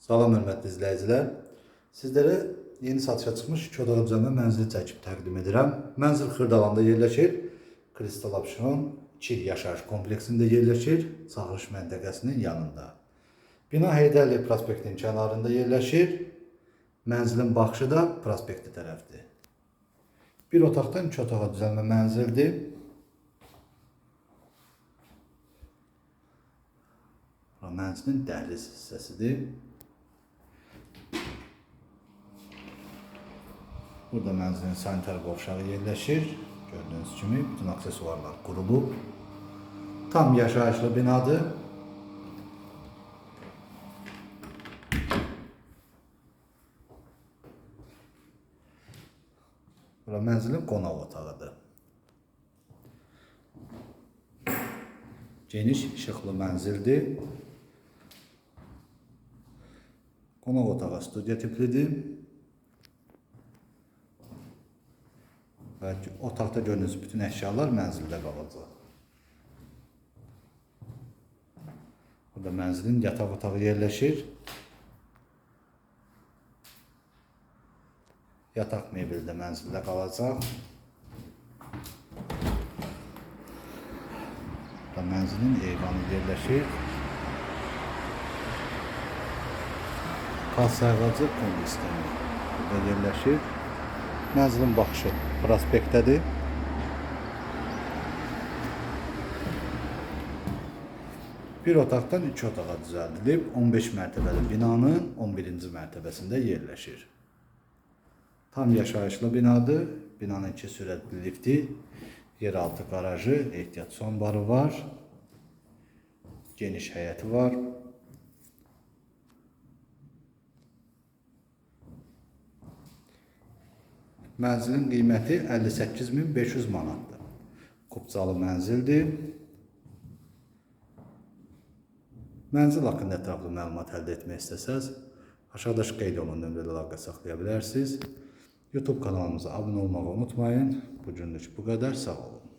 Salam hörmətli izləyicilər. Sizlərə yeni satışa çıxmış düzəlmə mənzili çəkib təqdim edirəm. Mənzil Xırdalanda yerləşir. Kristal Abşeron 2 yaşayış kompleksində yerləşir, Çağırış məntəqəsinin yanında. Bina Heydərli prospektinin kənarında yerləşir. Mənzilin baxışı da prospekti tərəfdir. Bir otaqdan iki otağa düzəlmə mənzildir. Mənzilin dəhliz hissəsidir. Burada mənzilin sanitar qovşağı yerləşir. Gördüyünüz kimi bütün aksesuarlar qurulub. Tam yaşayışlı binadır. Bura mənzilin qonaq otağıdır. Geniş, işıqlı mənzildir. Qonaq otağı studiya tiplidir. Və otaqda gördüyünüz bütün əşyalar mənzildə qalacaq. Burada mənzilin yataq otağı yerləşir. Yataq mebeli də mənzildə qalacaq. Burada mənzilin eyvanı yerləşir. Kasa ağacı kum sistemi burada yerləşir. Mənzilin baxışı prospektdədir. Bir otaqdan iki otağa düzəldilib 15 mərtəbəli binanın 11-ci mərtəbəsində yerləşir. Tam yaşayışlı binadır. Binanın iki sürətli lifti, yeraltı qarajı, ehtiyat sonbarı var. Geniş həyəti var. Mənzilin qiyməti 58500 manatdır. Kubcalı mənzildir. Mənzil haqqında ətraflı məlumat əldə etmək istəsəz, aşağıdakı qeyd olunan nömrədə əlaqə saxlaya bilərsiniz. YouTube kanalımıza abunə olmağı unutmayın. Bu günlük bu qədər. Sağ olun.